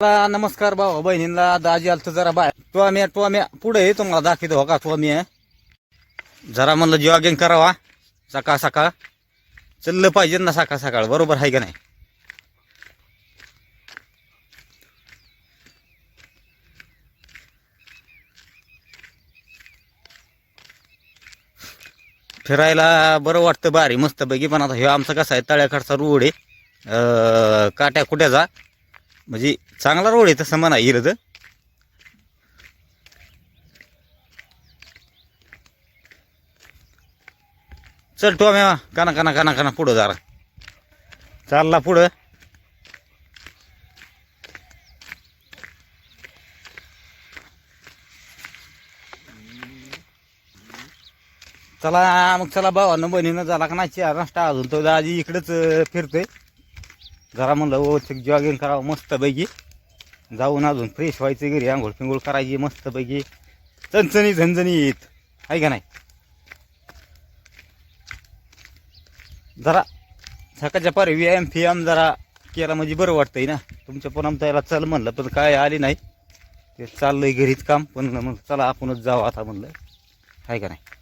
नमस्कार भाऊ बहिणींना. दाजी आलत जरा बाय तो आम्ही तो आम्ही पुढे आहे तुम्हाला दाखवतो हो का? तो आम्ही जरा म्हणलं जॉगिंग करावा. सकाळ सकाळ. चल्लं पाहिजे ना सकाळ सकाळ. बरोबर आहे का नाही? फिरायला बरं वाटतं भारी मस्त पैकी पण आता हे आमचं कसं आहे तळ्याकडचा रोड आहे. अं, काट्या कुट्याचा म्हणजे चांगला रोड आहे तसं म्हणा येईल तर. चल टोम्या काना काना काना काना पुढं जरा. चालला पुढं. चला मग चला भावानं बहिणीनं झाला का नाही चार नाश्ता अजून तो दाजी इकडंच फिरतोय. जरा म्हणलं ओ जॉगिंग करावं मस्तपैकी. जाऊन अजून फ्रेश व्हायचं घरी आंघोळ पिंगोळ करायची मस्तपैकी. चणचणी झणझणी येत आहे का नाही? जरा सकाळच्या पारी व्यायाम फियाम जरा केला म्हणजे बरं वाटतंय ना. तुमच्या पण आमच्या याला चल म्हणलं पण काय आली नाही. ते चाललंय घरीच काम पण मग चला आपणच जाऊ आता म्हणलं. आहे का नाही?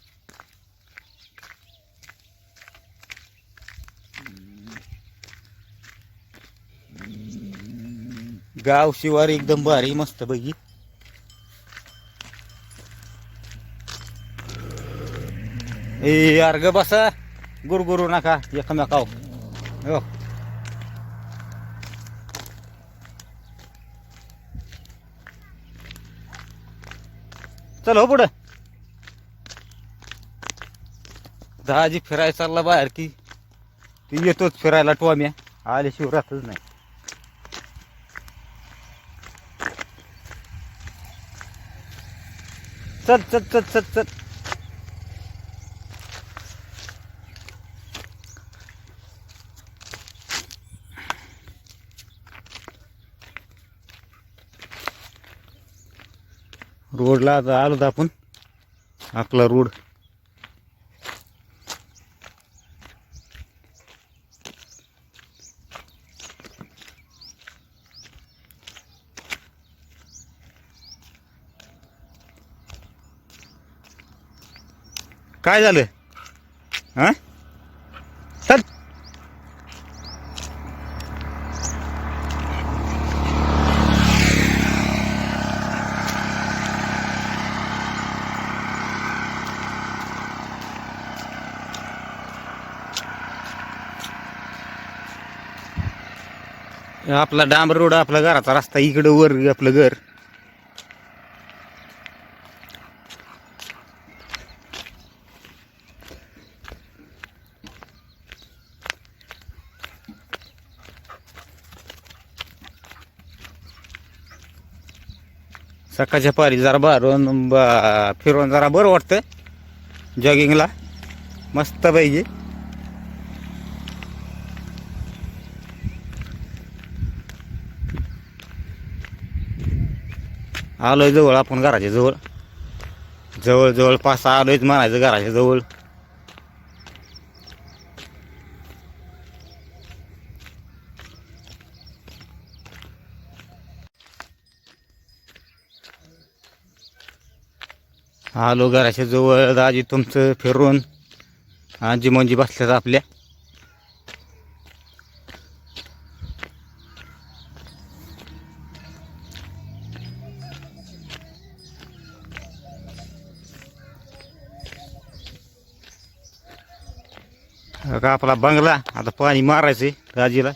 गाव शिवार एकदम भारी मस्त बघी ए अर्ग बसा. गुरगुरू नका एकमेकाव. हो. चल हो पुढं. दहाजी फिरायला चालला बाहेर की. ती येतोच फिरायला टोम्या. आल्याशिवाय राहतच नाही. चल चल चल चल चल. रोडला आता आलो आपण. आपला रोड. काय झालं? हा? चल. आपला डांबर रोड आपला घराचा रस्ता इकडं वर आपलं घर. सकाळच्या पारी जरा बारून बा- फिरून जरा बरं वाटतं जॉगिंगला मस्त पाहिजे आलोय जवळ आपण घराच्या जवळ. जवळ जवळ पाच सहा आलोयच म्हणायचं घराच्या जवळ. आलो घराच्या जवळ. आजी तुमचं फिरून आजी म्हणजे बसल्यात आपल्या. का आपला बंगला? आता पाणी मारायचंय राजीला